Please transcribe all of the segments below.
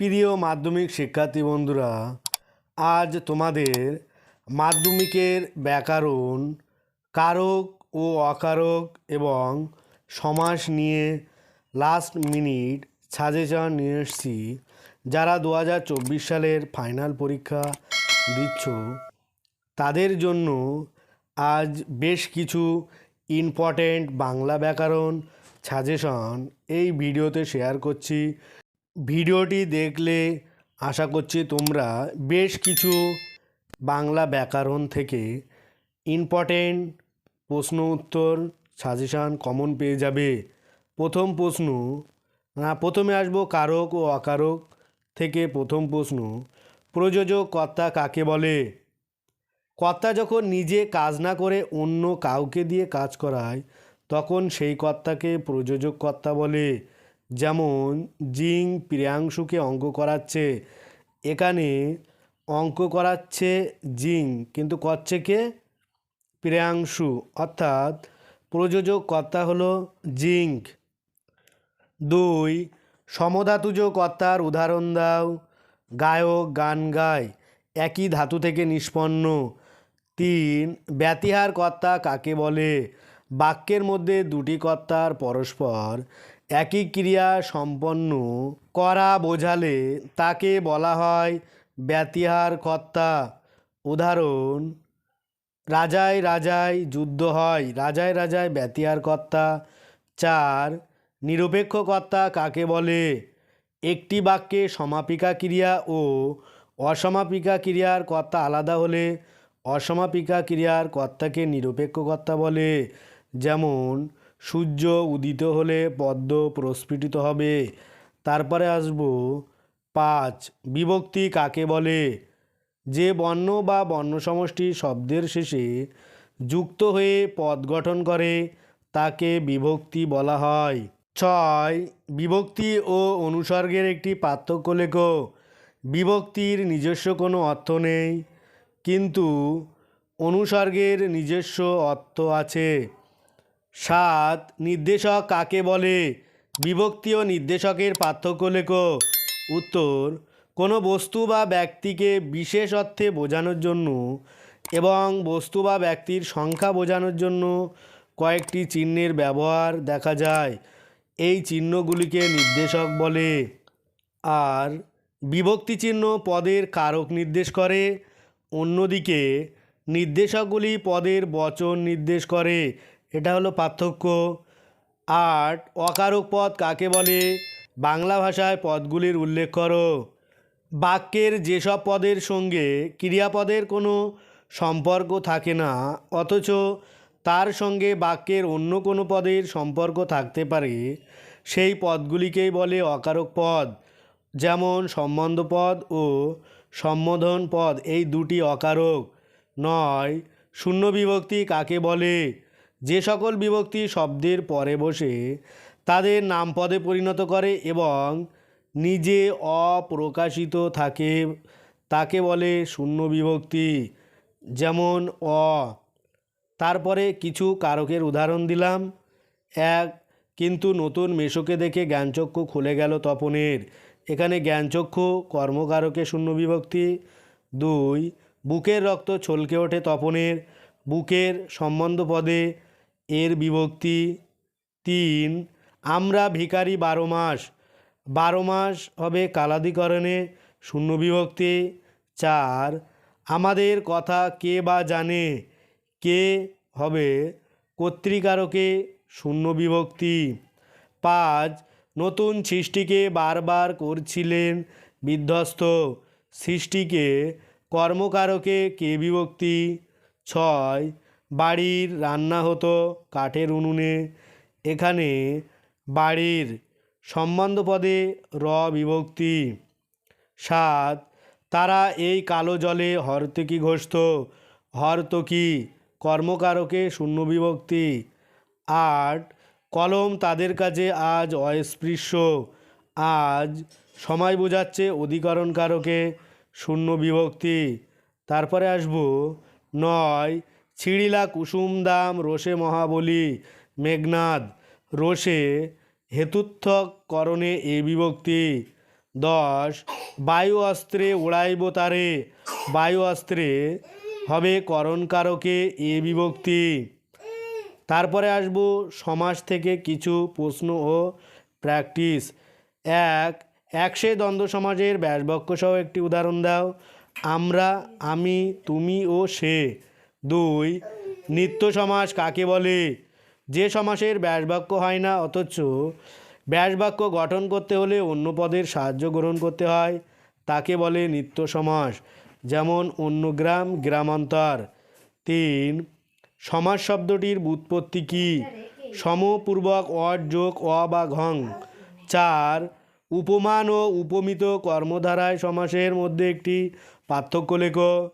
প্রিয় মাধ্যমিক শিক্ষার্থী বন্ধুরা, আজ তোমাদের মাধ্যমিকের ব্যাকরণ কারক ও অকারক এবং সমাস নিয়ে লাস্ট মিনিট সাজেশন নিয়ে এসেছি। যারা দু হাজার চব্বিশ সালের ফাইনাল পরীক্ষা দিচ্ছ, তাদের জন্য আজ বেশ কিছু ইম্পর্ট্যান্ট বাংলা ব্যাকরণ সাজেশন এই ভিডিওতে শেয়ার করছি। ভিডিওটি দেখলে আশা করছি তোমরা বেশ কিছু বাংলা ব্যাকরণ থেকে ইম্পর্টেন্ট প্রশ্ন উত্তর সাজেশান কমন পেয়ে যাবে। প্রথম প্রশ্ন, না, প্রথমে আসব কারক ও অকারক থেকে প্রথম প্রশ্ন। প্রযোজক কর্তা কাকে বলে? কর্তা যখন নিজে কাজ না করে অন্য কাউকে দিয়ে কাজ করায়, তখন সেই কর্তাকে প্রযোজক কর্তা বলে। যেমন জিং প্রিয়াংশুকে অঙ্ক করাচ্ছে, এখানে অঙ্ক করাচ্ছে জিং, কিন্তু করছে কে? প্রিয়াংশু। অর্থাৎ প্রযোজক কর্তা হলো জিঙ্ক দুই সমধাতুজ কর্তার উদাহরণ দাও। গায়ক গান গায়, একই ধাতু থেকে নিষ্পন্ন। তিন ব্যতিহার কর্তা কাকে বলে? বাক্যের মধ্যে দুটি কর্তার পরস্পর একই ক্রিয়া সম্পন্ন করা বোঝালে তাকে বলা হয় ব্যতিহার কর্তা। উদাহরণ, রাজায় রাজায় যুদ্ধ হয়, রাজায় রাজায় ব্যতিহার কর্তা। চার, নিরপেক্ষ কর্তা কাকে বলে? একটি বাক্যে সমাপিকা ক্রিয়া ও অসমাপিকা ক্রিয়ার কর্তা আলাদা হলে অসমাপিকা ক্রিয়ার কর্তাকে নিরপেক্ষ কর্তা বলে। যেমন সূর্য উদিত হলে পদ্ম প্রস্ফুটিত হবে। তারপরে আসব পাঁচ, বিভক্তি কাকে বলে? যে বর্ণ বা বর্ণ সমষ্টি শব্দের শেষে যুক্ত হয়ে পদ গঠন করে, তাকে বিভক্তি বলা হয়। ছয়, বিভক্তি ও অনুসর্গের একটি পার্থক্য লেখো। বিভক্তির নিজস্ব কোনো অর্থ নেই, কিন্তু অনুসর্গের নিজস্ব অর্থ আছে। সাত নির্দেশক কাকে বলে? বিভক্তি ও নির্দেশকের পার্থক্য লেখো। উত্তর, কোনো বস্তু বা ব্যক্তিকে বিশেষ অর্থে বোঝানোর জন্য এবং বস্তু বা ব্যক্তির সংখ্যা বোঝানোর জন্য কয়েকটি চিহ্নের ব্যবহার দেখা যায়। এই চিহ্নগুলিকে নির্দেশক বলে। আর, বিভক্তি চিহ্ন পদের কারক নির্দেশ করে। অন্যদিকে, নির্দেশকগুলি পদের বচন নির্দেশ করে। এটা হলো পার্থক্য আট। অকারক পদ কাকে বলে? বাংলা ভাষায় পদগুলির উল্লেখ করো। বাক্যের যেসব পদের সঙ্গে ক্রিয়াপদের কোনো সম্পর্ক থাকে না, অথচ তার সঙ্গে বাক্যের অন্য কোনো পদের সম্পর্ক থাকতে পারে, সেই পদগুলিকেই বলে অকারক পদ। যেমন সম্বন্ধ পদ ও সম্বোধন পদ, এই দুটি অকারক। নয়, শূন্য বিভক্তি কাকে বলে? যে সকল বিভক্তি শব্দের পরে বসে তাদের নাম পদে পরিণত করে এবং নিজে অপ্রকাশিত থাকে, তাকে বলে শূন্য বিভক্তি। যেমন, অ। তারপরে কিছু কারকের উদাহরণ দিলাম। এক, কিন্তু নতুন মেশোকে দেখে জ্ঞানচক্ষু খুলে গেল তপনের। এখানে জ্ঞানচক্ষু কর্মকারকে শূন্য বিভক্তি। দুই, বুকের রক্ত ছলকে ওঠে তপনের। বুকের সম্বন্ধ পদে এর বিভক্তি তিন, আমরা ভিখারি বারো মাস। বারো মাস হবে কালাদিকরণে শূন্য বিভক্তি। চার, আমাদের কথা কে বা জানে? কে হবে কর্তৃকারকে শূন্য বিভক্তি। পাঁচ, নতুন সৃষ্টিকে বারবার করছিলেন বিধ্বস্ত। সৃষ্টিকে কর্মকারকে কে বিভক্তি? ছয় বাড়ির রান্না হতো কাঠের উনুনে। এখানে বাড়ির সম্বন্ধ পদে র বিভক্তি। সাত, তারা এই কালো জলে হরতকি ঘষত। হরতকি কর্মকারকে শূন্য বিভক্তি। আট, কলম তাদের কাছে আজ অস্পৃশ্য। আজ সময় বোঝাচ্ছে অধিকরণকারকে শূন্য বিভক্তি। তারপরে আসব, নয় ছিড়িলা কুসুম দাম রোষে মহাবলী, মেঘনাদ, রোষে হেতুত্থক করণে এ বিভক্তি। দশ, বায়ু অস্ত্রে উড়াইব তারে, বায়ু অস্ত্রে হবে করণকারকে এ বিভক্তি। তারপরে আসব সমাজ থেকে কিছু প্রশ্ন ও প্র্যাকটিস। এক, একশে দ্বন্দ্ব সমাজের ব্যাসবাক্য সহ একটি উদাহরণ দাও। আমরা, আমি, তুমি ও সে। দুই, নিত্য সমাস কাকে বলে? যে সমাসের ব্যাসবাক্য হয় না, অথচ ব্যাসবাক্য গঠন করতে হলে অন্য পদের সাহায্য গ্রহণ করতে হয়। তাকে বলে নিত্য সমাস, যেমন অন্য গ্রাম, গ্রামান্তর। তিন, সমাস শব্দটির ব্যুৎপত্তি কী? সমপূর্বক অর যোগ, অ বা ঘং। চার, উপমান ও উপমিত কর্মধারায় সমাসের মধ্যে একটি পার্থক্য লেখো।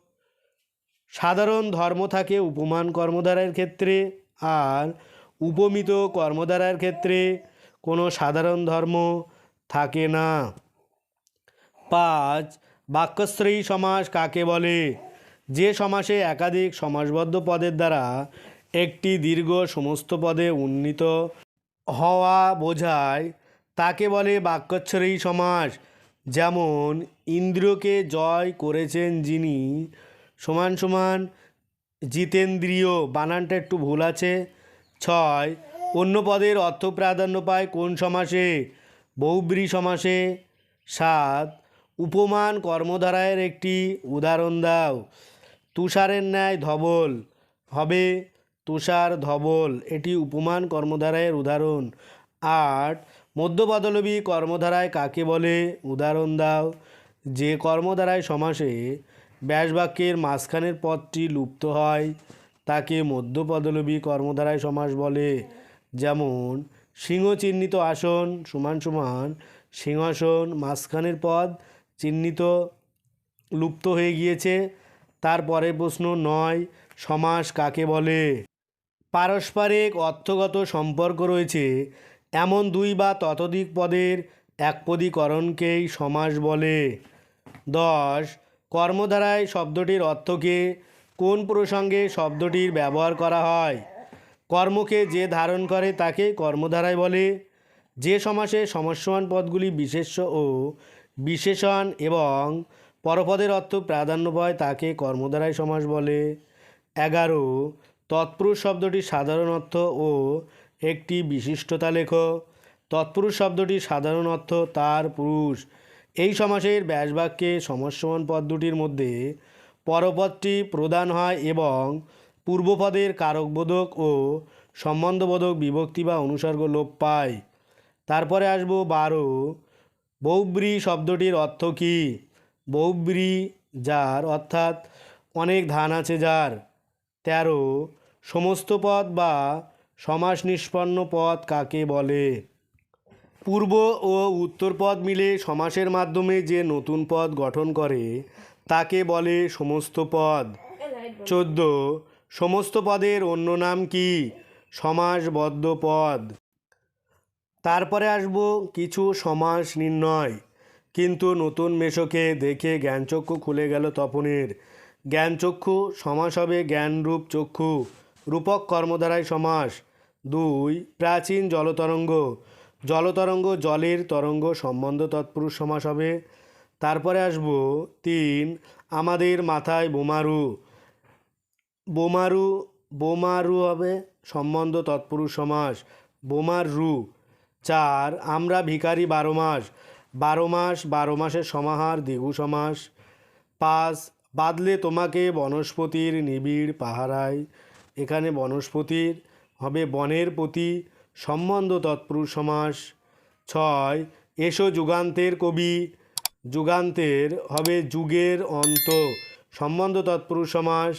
সাধারণ ধর্ম থাকে উপমান কর্মধারার ক্ষেত্রে আর উপমিত কর্মধারার ক্ষেত্রে কোনো সাধারণ ধর্ম থাকে না। পাঁচ, বাক্যশ্রেয়ী সমাস কাকে বলে? যে সমাসে একাধিক সমাসবদ্ধ পদের দ্বারা একটি দীর্ঘ সমস্ত পদে উন্নীত হওয়া বোঝায়, তাকে বলে বাক্যশ্রেয়ী সমাস। যেমন, ইন্দ্রকে জয় করেছেন যিনি সমান সমান জিতেন্দ্রীয়, বানানটা একটু ভুল আছে। ছয়, অন্য পদের অর্থ প্রাধান্য পায় কোন সমাসে? বহুব্রী সমাসে। সাত, উপমান কর্মধারায়ের একটি উদাহরণ দাও। তুষারের ন্যায় ধবল। হবে তুষার ধবল, এটি উপমান কর্মধারায়ের উদাহরণ। আট, মধ্যপদলবী কর্মধারায় কাকে বলে? উদাহরণ দাও। যে কর্মধারায় সমাসে ব্যাসবাক্যের মাঝখানের পদটি লুপ্ত হয়, তাকে মধ্যপদলবী কর্মধারায় সমাস বলে। যেমন সিংহ চিহ্নিত আসন, সমান সমান, সিংহাসন, মাঝখানের পদ চিহ্নিত, লুপ্ত হয়ে গিয়েছে। তারপরে প্রশ্ন নয়, সমাস কাকে বলে? পারস্পরিক অর্থগত সম্পর্ক রয়েছে। এমন দুই বা ততোধিক পদের একপদীকরণকেই সমাস বলে। দশ কর্মধারায় শব্দটির অর্থকে কোন প্রসঙ্গে শব্দটির ব্যবহার করা হয়? কর্মকে যে ধারণ করে তাকে কর্মধারায় বলে। যে সমাসে সমস্যমান পদগুলি বিশেষ্য ও বিশেষণ এবং পরপদের অর্থ প্রাধান্য পায় তাকে কর্মধারায় সমাস বলে। এগারো, তৎপুরুষ শব্দটি সাধারণ অর্থ ও একটি বিশিষ্টতা লেখ। তৎপুরুষ শব্দটি সাধারণ অর্থ তার পুরুষ। এই সমাসের ব্যাসবাক্যে সমস্যমান পদ দুটির মধ্যে পরপদটি প্রদান হয় এবং পূর্বপদের কারকবোধক ও সম্বন্ধবোধক বিভক্তি বা অনুসর্গ লোপ পায়। তারপরে আসব বারো, বৌব্রী শব্দটির অর্থ কী? বৌব্রী যার অর্থাৎ অনেক ধান আছে যার। তেরো, সমস্ত পদ বা সমাস নিষ্পন্ন পদ কাকে বলে? পূর্ব ও উত্তর পদ মিলে সমাসের মাধ্যমে যে নতুন পদ গঠন করে, তাকে বলে সমস্ত পদ। চোদ্দ, সমস্ত পদের অন্য নাম কি? সমাসবদ্ধ পদ। তারপরে আসব কিছু সমাস নির্ণয়। কিন্তু নতুন মেশোকে দেখে জ্ঞানচক্ষু খুলে গেল তপনের। জ্ঞানচক্ষু সমাস হবে জ্ঞানরূপ চক্ষু। রূপক কর্মধারায় সমাস। দুই, প্রাচীন জলতরঙ্গ। জলতরঙ্গ, জলের তরঙ্গ সম্বন্ধ তৎপুরুষ সমাস হবে। তারপরে আসব তিন, আমাদের মাথায় বোমারু। বোমারু বোমারু হবে সম্বন্ধ তৎপুরুষ সমাস, বোমার। রু চার, আমরা ভিখারি বারো মাস। বারো মাস, বারো মাসের সমাহার দ্বিগু সমাস। পাঁচ, বাদলে তোমাকে বনস্পতির নিবিড় পাহারায়। এখানে বনস্পতির হবে বনের প্রতি সম্বন্ধ তৎপুরুষ সমাস। ছয়, এসো যুগান্তের কবি। যুগান্তের হবে যুগের অন্ত। সম্বন্ধ তৎপুরুষ সমাস।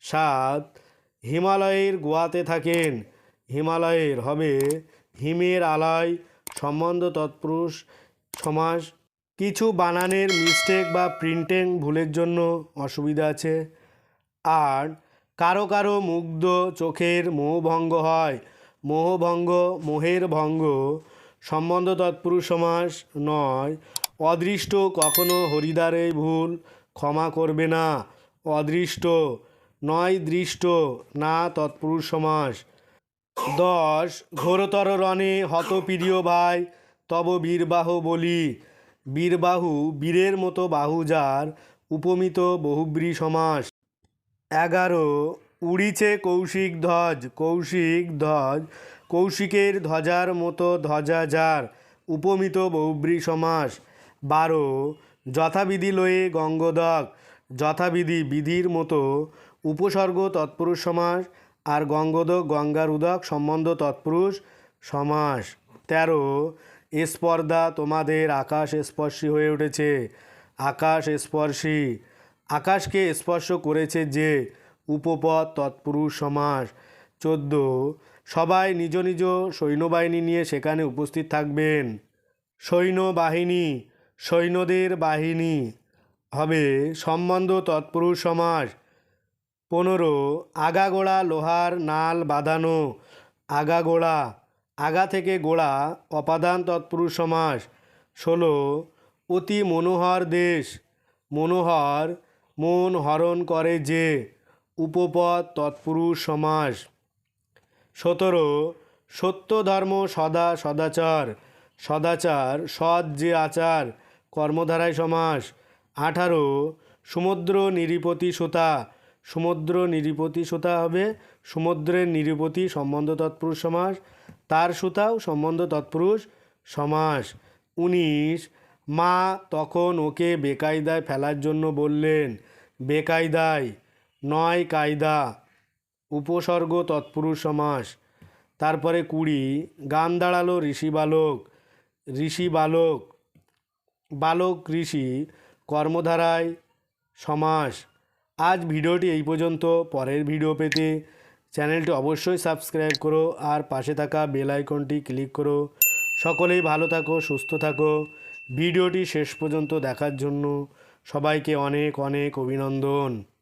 সাত, হিমালয়ের গোয়াতে থাকেন। হিমালয়ের হবে হিমের আলয়। সম্বন্ধ তৎপুরুষ সমাস। কিছু বানানের মিস্টেক বা প্রিন্টিং ভুলের জন্য অসুবিধা আছে। আর কারও কারও মুগ্ধ চোখের মোহভঙ্গ হয়। মোহভঙ্গ মোহের ভঙ্গ সম্বন্ধ তৎপুরুষ সমাস নয়। অদৃষ্ট কখনো হরিদ্বারে ভুল, ক্ষমা করবে না। অদৃষ্ট নয় দৃষ্ট, না তৎপুরুষ সমাস। দশ, ঘোরতর রণে হত প্রিয় ভাই, তব বীরবাহ বলি। বীরবাহু বীরের মতো বাহু যার, উপমিত বহুব্রী সমাস। এগারো উড়িছে কৌশিক ধ্বজ কৌশিক ধ্বজ, কৌশিকের ধ্বজার মতো ধ্বজা যার উপমিত বহুব্রী সমাস। বারো, যথাবিধি লয়ে গঙ্গোদক, যথাবিধি বিধির মতো উপসর্গ তৎপুরুষ সমাস আর গঙ্গোদক গঙ্গার উদক সম্বন্ধ তৎপুরুষ সমাস। তেরো স্পর্ধা তোমাদের আকাশ স্পর্শী হয়ে উঠেছে। আকাশ স্পর্শী। আকাশকে স্পর্শ করেছে যে উপপদ তৎপুরুষ সমাস। চোদ্দ, সবাই নিজ নিজ সৈন্যবাহিনী নিয়ে সেখানে উপস্থিত থাকবেন। সৈন্যবাহিনী, সৈন্যদের বাহিনী। হবে সম্বন্ধ তৎপুরুষ সমাস। পনেরো, আগাগোড়া লোহার নাল বাঁধানো। আগাগোড়া, আগা থেকে গোড়া অপাদান তৎপুরুষ সমাস। ষোলো, অতি মনোহর দেশ। মনোহর, মন হরণ করে যে। উপপদ তৎপুরুষ সমাস। সতেরো সত্য ধর্ম সদা সদাচার সদাচার সৎ যে আচার, কর্মধারায় সমাস। আঠারো, সমুদ্র নিরিপতি সুতা, সমুদ্র নিরিপতি সুতা হবে সমুদ্রের নিরিপতি সম্বন্ধ তৎপুরুষ সমাস, তার সুতাও সম্বন্ধ তৎপুরুষ সমাস। উনিশ, মা তখন ওকে বেকায়দায় ফেলার জন্য বললেন, বেকায়দায় নয় কায়দা, উপসর্গ তৎপুরুষ সমাস। তারপরে কুড়ি, গান দাঁড়াল ঋষি বালক ঋষি বালক বালক ঋষি, কর্মধারায় সমাস। আজ ভিডিওটি এই পর্যন্ত। পরের ভিডিও পেতে চ্যানেলটি অবশ্যই সাবস্ক্রাইব করো আর পাশে থাকা বেল আইকনটি ক্লিক করো। সকলেই ভালো থাকো, সুস্থ থাকো। ভিডিওটি শেষ পর্যন্ত দেখার জন্য সবাইকে অনেক অনেক অভিনন্দন।